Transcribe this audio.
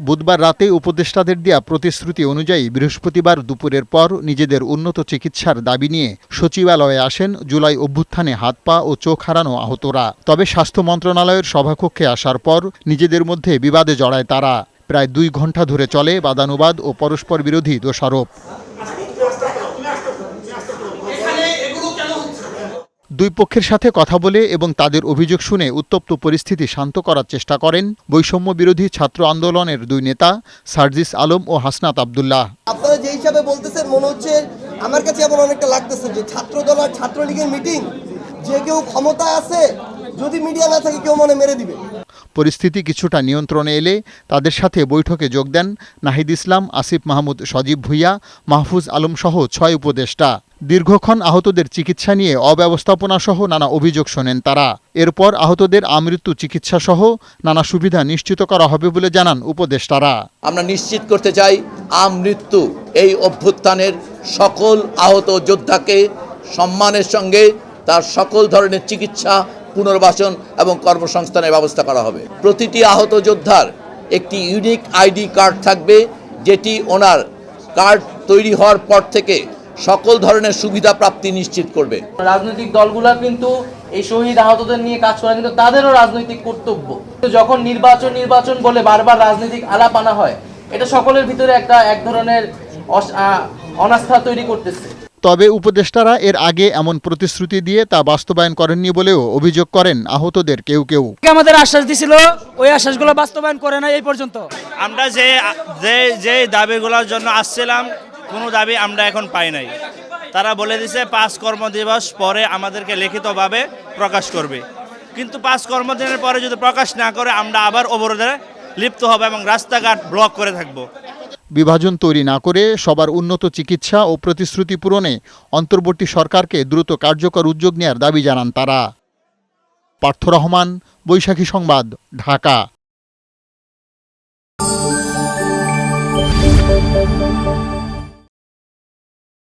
বুধবার রাতে উপদেষ্টাদের দেয়া প্রতিশ্রুতি অনুযায়ী বৃহস্পতিবার দুপুরের পর নিজেদের উন্নত চিকিৎসার দাবি নিয়ে সচিবালয়ে আসেন জুলাই অভ্যুত্থানে হাত পা ও চোখ হারানো আহতরা। তবে স্বাস্থ্য মন্ত্রণালয়ের সভাকক্ষে আসার পর নিজেদের মধ্যে বিবাদে জড়ায় তারা। প্রায় দুই ঘণ্টা ধরে চলে বাদানুবাদ ও পরস্পর বিরোধী দোষারোপ। দুই পক্ষের সাথে কথা বলে এবং তাদের অভিযোগ শুনে উত্তপ্ত পরিস্থিতি শান্ত করার চেষ্টা করেন বৈষম্য বিরোধী ছাত্র আন্দোলনের দুই নেতা সার্জিস আলম ও হাসনাত আবদুল্লাহ। আপনারা যে হিসাবে বলতেছেন মনে হচ্ছে আমার কাছে এমন অনেকটা লাগতেছে যে ছাত্রদল আর ছাত্রলীগের মিটিং যে কেউ ক্ষমতা আছে যদি মিডিয়া না থাকে কেউ মনে মেরে দিবে। পরিস্থিতি কিছুটা নিয়ন্ত্রণে এলে তাদের সাথে বৈঠকে যোগ দেন নাহিদ ইসলাম আসিফ মাহমুদ সজীব ভুইয়া মাহফুজ আলম সহ ছয় উপদেষ্টা। দীর্ঘক্ষণ আহতদের চিকিৎসা নিয়ে অব্যবস্থাপনাসহ নানা অভিযোগ শোনেন তারা। এরপর আহতদের আমৃত্যু চিকিৎসা সহ নানা সুবিধা নিশ্চিত করা হবে বলে জানান উপদেষ্টারা। আমরা নিশ্চিত করতে চাই, আমৃত্যু এই অভ্যুত্থানের সকল আহত যোদ্ধাকে সম্মানের সঙ্গে তার সকল ধরনের চিকিৎসা, পুনর্বাসন এবং কর্মসংস্থানের ব্যবস্থা করা হবে। প্রতিটি আহত যোদ্ধার একটি ইউনিক আইডি কার্ড থাকবে, যেটি ওনার কার্ড তৈরি হওয়ার পর থেকে সকল ধরনের সুবিধা প্রাপ্তি নিশ্চিত করবে। রাজনৈতিক দলগুলা কিন্তু এই শহীদ আহতদের নিয়ে কাজ করে কিন্তু তাদেরও রাজনৈতিক কর্তব্য। যখন নির্বাচন নির্বাচন বলে বারবার রাজনৈতিক আলাপ আনা হয় এটা সকলের ভিতরে একটা এক ধরনের অনাস্থা তৈরি করতেছে। তবে উপদেষ্টারা এর আগে এমন প্রতিশ্রুতি দিয়ে তা বাস্তবায়ন করেননি বলেও অভিযোগ করেন আহতদের কেউ কেউ। আমাদের আশ্বাস দিছিল ওই আশ্বাসগুলো বাস্তবায়ন করে না এই পর্যন্ত। আমরা যে যে যে দাবিগুলোর জন্য আসছিলাম কোনো দাবি আমরা এখন পাই নাই। তারা বলে দিছে, পাঁচ কর্মদিবস পরে আমাদেরকে লিখিতভাবে প্রকাশ করবে। কিন্তু পাঁচ কর্মদিনের পরে যদি প্রকাশ না করে, আমরা আবার অবরোধে লিপ্ত হব এবং রাস্তাঘাট ব্লক করে থাকব। বিভাজন তৈরি না করে সবার উন্নত চিকিৎসা ও প্রতিশ্রুতি পূরণে অন্তর্বর্তী সরকারকে দ্রুত কার্যকর উদ্যোগ নেয়ার দাবি জানান তারা। পার্থ রহমান, বৈশাখী সংবাদ, ঢাকা।